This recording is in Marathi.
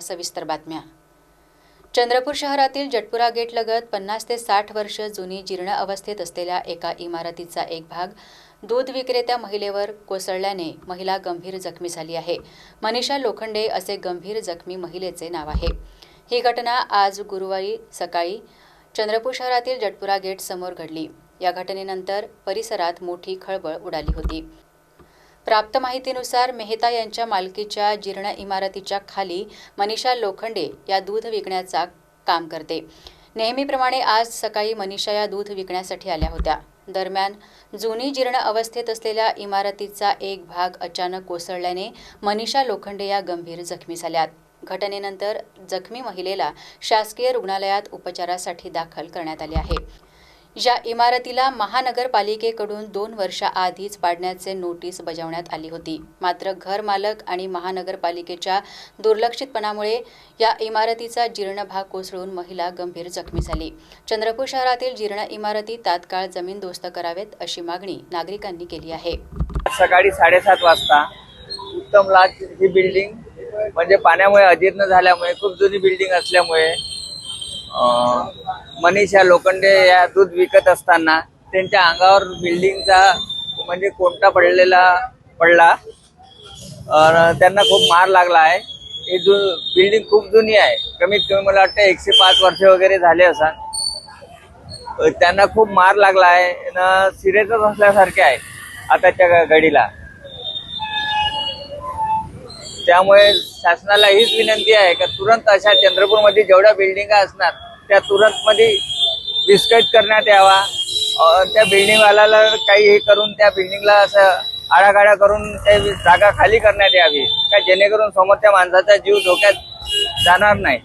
सविस्तर बातम्या. चंद्रपूर शहरातील जटपुरा गेट लगत पन्नास ते साठ वर्ष जुनी जीर्ण अवस्थेत असलेल्या एका इमारतीचा एक भाग दूध विक्रेत्या महिलेवर कोसळल्याने महिला गंभीर जखमी झाली आहे. मनीषा लोखंडे असे गंभीर जखमी महिलेचे नाव आहे. ही घटना आज गुरुवारी सकाळी चंद्रपूर शहरातील जटपुरा गेट समोर घडली. या घटनेनंतर परिसरात मोठी खळबळ उडाली होती. प्राप्त माहितीनुसार मेहता यांच्या मालकीच्या जीर्ण इमारतीच्या खाली मनीषा लोखंडे या दूध विकण्याचा काम करते. नेहमीप्रमाणे आज सकाळी मनीषा या दूध विकण्यासाठी आल्या होत्या. दरम्यान जुनी जीर्ण अवस्थेत असलेल्या इमारतीचा एक भाग अचानक कोसळल्याने मनीषा लोखंडे या गंभीर जखमी झाल्यात. घटनेनंतर जखमी महिलेला शासकीय रुग्णालयात उपचारासाठी दाखल करण्यात आले आहे. या इमारतीला महानगरपालिकेकडून दोन वर्षाआधीच पाडण्याचे नोटीस बजावण्यात आली होती. मात्र घर मालक आणि महानगरपालिकेच्या दुर्लक्षितपणामुळे या इमारतीचा जीर्ण भाग कोसळून महिला गंभीर जखमी झाली. चंद्रपूर शहरातील जीर्ण इमारती तात्काळ जमीनदोस्त करावेत अशी मागणी नागरिकांनी केली आहे. सकाळी साडेसात वाजता उत्तम लाज ही बिल्डिंग म्हणजे पाण्यामुळे अजीर्ण झाल्यामुळे खूप जुनी बिल्डिंग असल्यामुळे मनीषा लोखंडे या दूध विकत असताना त्यांच्या अंगावर बिल्डिंगचा म्हणजे कोणता पडलेला पडला. त्यांना खूप मार लागला आहे. ही जु बिल्डिंग खूप जुनी आहे. कमीत कमी मला वाटतं एकशे पाच वर्ष वगैरे झाले असा. त्यांना खूप मार लागला आहे. ना सिरियसच असल्यासारखे आहे. आताच्या घडीला. त्यामुळे शासनाला हीच विनंती आहे का तुरंत अशा चंद्रपूरमध्ये जेवढ्या बिल्डिंगा असणार त्या तुरंतमध्ये डिस्कट करण्यात यावा. त्या बिल्डिंगवाल्याला काही हे करून त्या बिल्डिंगला असं आडागाडा करून त्या जागा खाली करण्यात यावी का जेणेकरून समोरच्या माणसाचा जीव धोक्यात जाणार नाही.